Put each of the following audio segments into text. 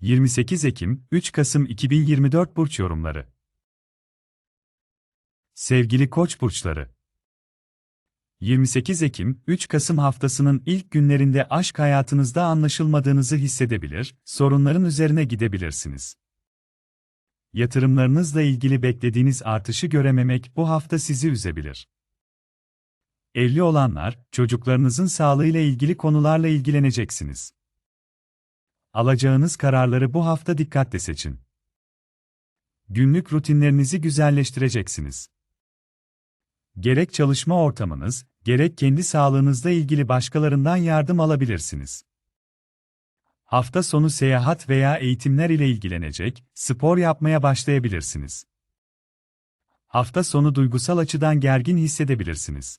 28 Ekim, 3 Kasım 2024 Burç Yorumları Sevgili Koç burçları 28 Ekim, 3 Kasım haftasının ilk günlerinde aşk hayatınızda anlaşılmadığınızı hissedebilir, sorunların üzerine gidebilirsiniz. Yatırımlarınızla ilgili beklediğiniz artışı görememek bu hafta sizi üzebilir. Evli olanlar, çocuklarınızın sağlığıyla ilgili konularla ilgileneceksiniz. Alacağınız kararları bu hafta dikkatle seçin. Günlük rutinlerinizi güzelleştireceksiniz. Gerek çalışma ortamınız, gerek kendi sağlığınızla ilgili başkalarından yardım alabilirsiniz. Hafta sonu seyahat veya eğitimler ile ilgilenecek, spor yapmaya başlayabilirsiniz. Hafta sonu duygusal açıdan gergin hissedebilirsiniz.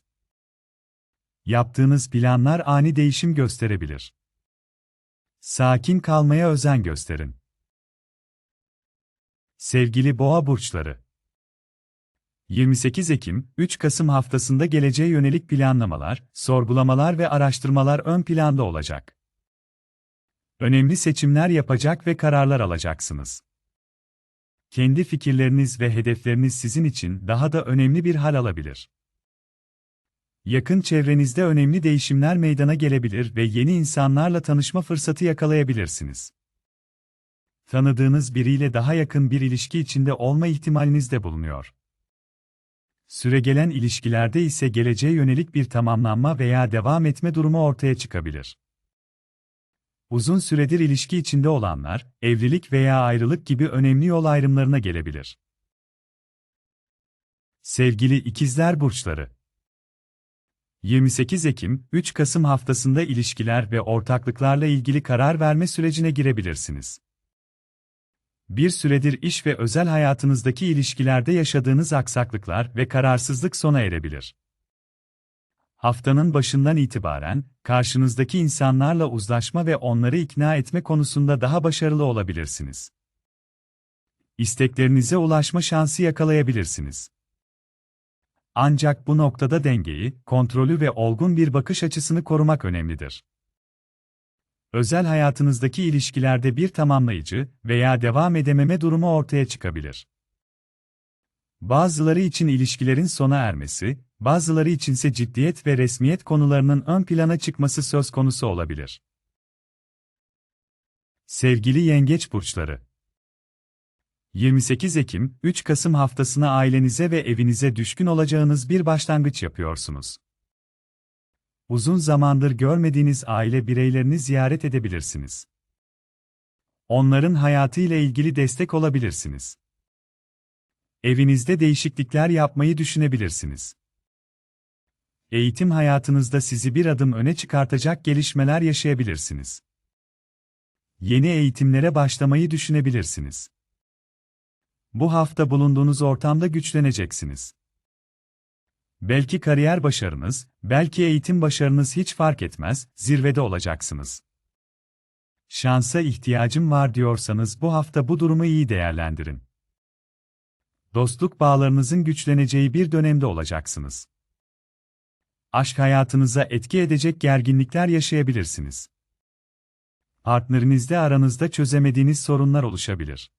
Yaptığınız planlar ani değişim gösterebilir. Sakin kalmaya özen gösterin. Sevgili Boğa burçları 28 Ekim, 3 Kasım haftasında geleceğe yönelik planlamalar, sorgulamalar ve araştırmalar ön planda olacak. Önemli seçimler yapacak ve kararlar alacaksınız. Kendi fikirleriniz ve hedefleriniz sizin için daha da önemli bir hal alabilir. Yakın çevrenizde önemli değişimler meydana gelebilir ve yeni insanlarla tanışma fırsatı yakalayabilirsiniz. Tanıdığınız biriyle daha yakın bir ilişki içinde olma ihtimaliniz de bulunuyor. Süregelen ilişkilerde ise geleceğe yönelik bir tamamlanma veya devam etme durumu ortaya çıkabilir. Uzun süredir ilişki içinde olanlar, evlilik veya ayrılık gibi önemli yol ayrımlarına gelebilir. Sevgili ikizler burçları 28 Ekim, 3 Kasım haftasında ilişkiler ve ortaklıklarla ilgili karar verme sürecine girebilirsiniz. Bir süredir iş ve özel hayatınızdaki ilişkilerde yaşadığınız aksaklıklar ve kararsızlık sona erebilir. Haftanın başından itibaren, karşınızdaki insanlarla uzlaşma ve onları ikna etme konusunda daha başarılı olabilirsiniz. İsteklerinize ulaşma şansı yakalayabilirsiniz. Ancak bu noktada dengeyi, kontrolü ve olgun bir bakış açısını korumak önemlidir. Özel hayatınızdaki ilişkilerde bir tamamlayıcı veya devam edememe durumu ortaya çıkabilir. Bazıları için ilişkilerin sona ermesi, bazıları içinse ciddiyet ve resmiyet konularının ön plana çıkması söz konusu olabilir. Sevgili Yengeç burçları 28 Ekim, 3 Kasım haftasına ailenize ve evinize düşkün olacağınız bir başlangıç yapıyorsunuz. Uzun zamandır görmediğiniz aile bireylerini ziyaret edebilirsiniz. Onların hayatıyla ilgili destek olabilirsiniz. Evinizde değişiklikler yapmayı düşünebilirsiniz. Eğitim hayatınızda sizi bir adım öne çıkartacak gelişmeler yaşayabilirsiniz. Yeni eğitimlere başlamayı düşünebilirsiniz. Bu hafta bulunduğunuz ortamda güçleneceksiniz. Belki kariyer başarınız, belki eğitim başarınız hiç fark etmez, zirvede olacaksınız. Şansa ihtiyacım var diyorsanız bu hafta bu durumu iyi değerlendirin. Dostluk bağlarınızın güçleneceği bir dönemde olacaksınız. Aşk hayatınıza etki edecek gerginlikler yaşayabilirsiniz. Partnerinizle aranızda çözemediğiniz sorunlar oluşabilir.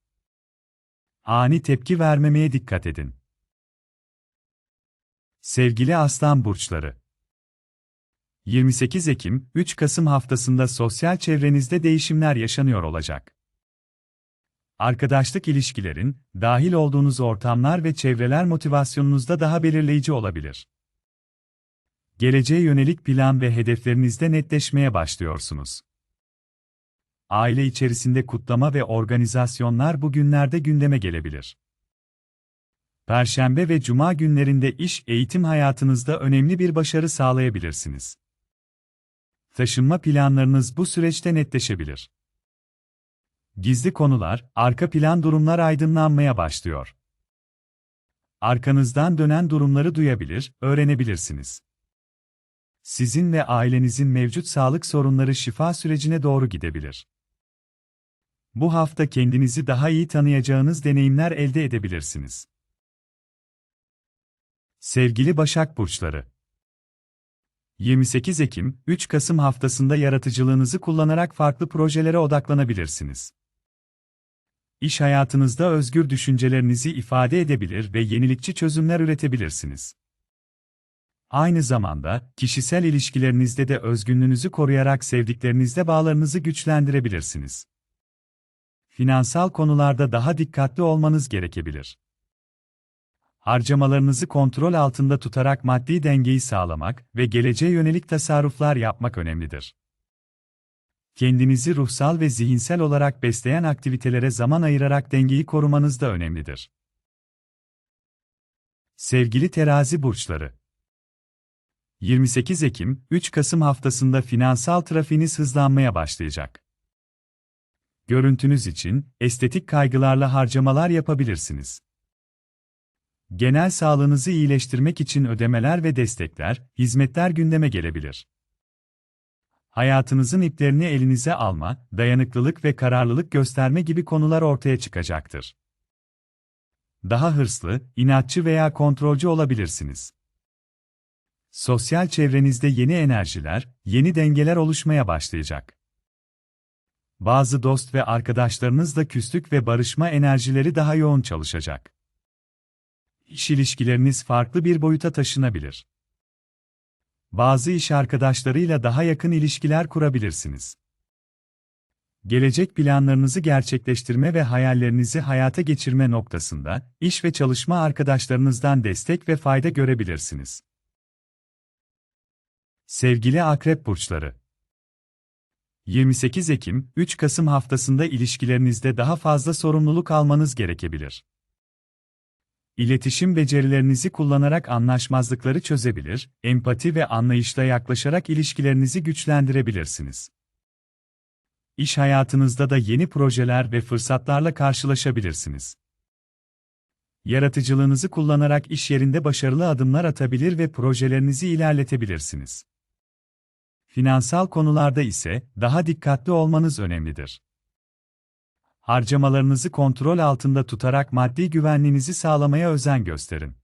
Ani tepki vermemeye dikkat edin. Sevgili Aslan burçları 28 Ekim 3 Kasım haftasında sosyal çevrenizde değişimler yaşanıyor olacak. Arkadaşlık ilişkilerin, dahil olduğunuz ortamlar ve çevreler motivasyonunuzda daha belirleyici olabilir. Geleceğe yönelik plan ve hedeflerinizde netleşmeye başlıyorsunuz. Aile içerisinde kutlama ve organizasyonlar bu günlerde gündeme gelebilir. Perşembe ve Cuma günlerinde iş, eğitim hayatınızda önemli bir başarı sağlayabilirsiniz. Taşınma planlarınız bu süreçte netleşebilir. Gizli konular, arka plan durumlar aydınlanmaya başlıyor. Arkanızdan dönen durumları duyabilir, öğrenebilirsiniz. Sizin ve ailenizin mevcut sağlık sorunları şifa sürecine doğru gidebilir. Bu hafta kendinizi daha iyi tanıyacağınız deneyimler elde edebilirsiniz. Sevgili Başak Burçları 28 Ekim, 3 Kasım haftasında yaratıcılığınızı kullanarak farklı projelere odaklanabilirsiniz. İş hayatınızda özgür düşüncelerinizi ifade edebilir ve yenilikçi çözümler üretebilirsiniz. Aynı zamanda, kişisel ilişkilerinizde de özgünlüğünüzü koruyarak sevdiklerinizle bağlarınızı güçlendirebilirsiniz. Finansal konularda daha dikkatli olmanız gerekebilir. Harcamalarınızı kontrol altında tutarak maddi dengeyi sağlamak ve geleceğe yönelik tasarruflar yapmak önemlidir. Kendinizi ruhsal ve zihinsel olarak besleyen aktivitelere zaman ayırarak dengeyi korumanız da önemlidir. Sevgili terazi burçları 28 Ekim, 3 Kasım haftasında finansal trafiğiniz hızlanmaya başlayacak. Görüntünüz için estetik kaygılarla harcamalar yapabilirsiniz. Genel sağlığınızı iyileştirmek için ödemeler ve destekler, hizmetler gündeme gelebilir. Hayatınızın iplerini elinize alma, dayanıklılık ve kararlılık gösterme gibi konular ortaya çıkacaktır. Daha hırslı, inatçı veya kontrolcü olabilirsiniz. Sosyal çevrenizde yeni enerjiler, yeni dengeler oluşmaya başlayacak. Bazı dost ve arkadaşlarınızla küslük ve barışma enerjileri daha yoğun çalışacak. İş ilişkileriniz farklı bir boyuta taşınabilir. Bazı iş arkadaşlarıyla daha yakın ilişkiler kurabilirsiniz. Gelecek planlarınızı gerçekleştirme ve hayallerinizi hayata geçirme noktasında iş ve çalışma arkadaşlarınızdan destek ve fayda görebilirsiniz. Sevgili Akrep burçları 28 Ekim 3 Kasım haftasında ilişkilerinizde daha fazla sorumluluk almanız gerekebilir. İletişim becerilerinizi kullanarak anlaşmazlıkları çözebilir, empati ve anlayışla yaklaşarak ilişkilerinizi güçlendirebilirsiniz. İş hayatınızda da yeni projeler ve fırsatlarla karşılaşabilirsiniz. Yaratıcılığınızı kullanarak iş yerinde başarılı adımlar atabilir ve projelerinizi ilerletebilirsiniz. Finansal konularda ise daha dikkatli olmanız önemlidir. Harcamalarınızı kontrol altında tutarak maddi güvenliğinizi sağlamaya özen gösterin.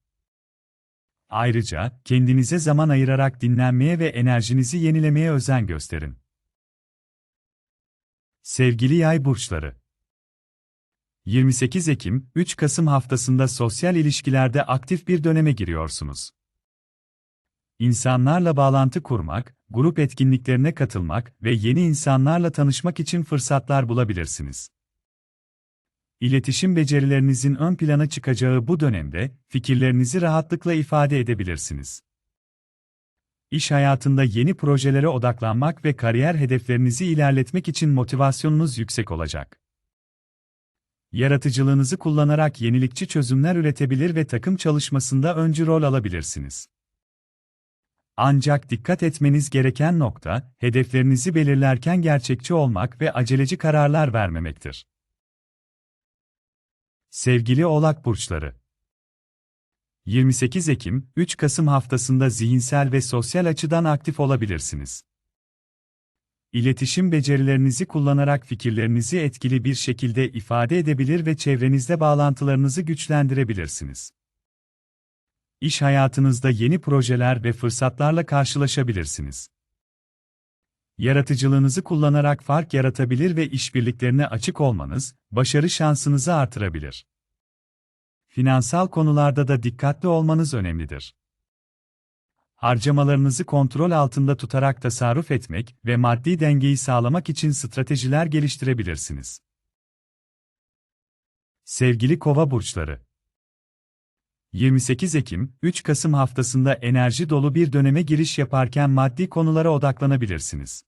Ayrıca, kendinize zaman ayırarak dinlenmeye ve enerjinizi yenilemeye özen gösterin. Sevgili Yay burçları 28 Ekim 3 Kasım haftasında sosyal ilişkilerde aktif bir döneme giriyorsunuz. İnsanlarla bağlantı kurmak, grup etkinliklerine katılmak ve yeni insanlarla tanışmak için fırsatlar bulabilirsiniz. İletişim becerilerinizin ön plana çıkacağı bu dönemde fikirlerinizi rahatlıkla ifade edebilirsiniz. İş hayatında yeni projelere odaklanmak ve kariyer hedeflerinizi ilerletmek için motivasyonunuz yüksek olacak. Yaratıcılığınızı kullanarak yenilikçi çözümler üretebilir ve takım çalışmasında öncü rol alabilirsiniz. Ancak dikkat etmeniz gereken nokta, hedeflerinizi belirlerken gerçekçi olmak ve aceleci kararlar vermemektir. Sevgili Oğlak Burçları 28 Ekim, 3 Kasım haftasında zihinsel ve sosyal açıdan aktif olabilirsiniz. İletişim becerilerinizi kullanarak fikirlerinizi etkili bir şekilde ifade edebilir ve çevrenizde bağlantılarınızı güçlendirebilirsiniz. İş hayatınızda yeni projeler ve fırsatlarla karşılaşabilirsiniz. Yaratıcılığınızı kullanarak fark yaratabilir ve işbirliklerine açık olmanız, başarı şansınızı artırabilir. Finansal konularda da dikkatli olmanız önemlidir. Harcamalarınızı kontrol altında tutarak tasarruf etmek ve maddi dengeyi sağlamak için stratejiler geliştirebilirsiniz. Sevgili Kova burçları 28 Ekim 3 Kasım haftasında enerji dolu bir döneme giriş yaparken maddi konulara odaklanabilirsiniz.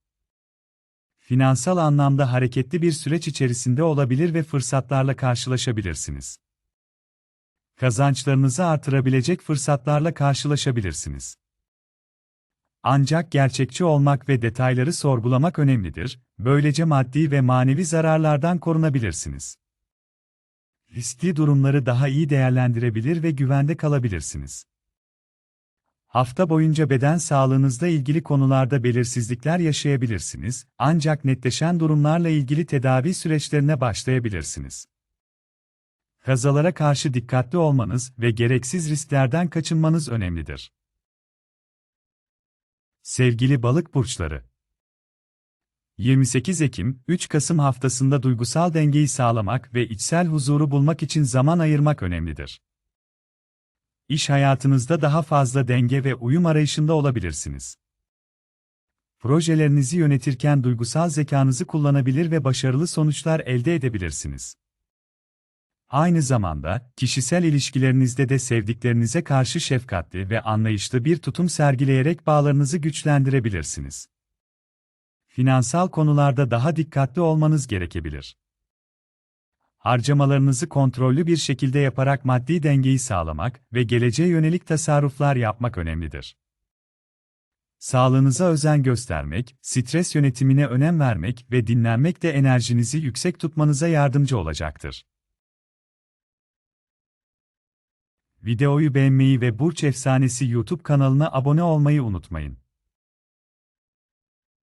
Finansal anlamda hareketli bir süreç içerisinde olabilir ve fırsatlarla karşılaşabilirsiniz. Kazançlarınızı artırabilecek fırsatlarla karşılaşabilirsiniz. Ancak gerçekçi olmak ve detayları sorgulamak önemlidir, böylece maddi ve manevi zararlardan korunabilirsiniz. Riskli durumları daha iyi değerlendirebilir ve güvende kalabilirsiniz. Hafta boyunca beden sağlığınızla ilgili konularda belirsizlikler yaşayabilirsiniz, ancak netleşen durumlarla ilgili tedavi süreçlerine başlayabilirsiniz. Kazalara karşı dikkatli olmanız ve gereksiz risklerden kaçınmanız önemlidir. Sevgili balık burçları 28 Ekim, 3 Kasım haftasında duygusal dengeyi sağlamak ve içsel huzuru bulmak için zaman ayırmak önemlidir. İş hayatınızda daha fazla denge ve uyum arayışında olabilirsiniz. Projelerinizi yönetirken duygusal zekanızı kullanabilir ve başarılı sonuçlar elde edebilirsiniz. Aynı zamanda, kişisel ilişkilerinizde de sevdiklerinize karşı şefkatli ve anlayışlı bir tutum sergileyerek bağlarınızı güçlendirebilirsiniz. Finansal konularda daha dikkatli olmanız gerekebilir. Harcamalarınızı kontrollü bir şekilde yaparak maddi dengeyi sağlamak ve geleceğe yönelik tasarruflar yapmak önemlidir. Sağlığınıza özen göstermek, stres yönetimine önem vermek ve dinlenmek de enerjinizi yüksek tutmanıza yardımcı olacaktır. Videoyu beğenmeyi ve Burç Efsanesi YouTube kanalına abone olmayı unutmayın.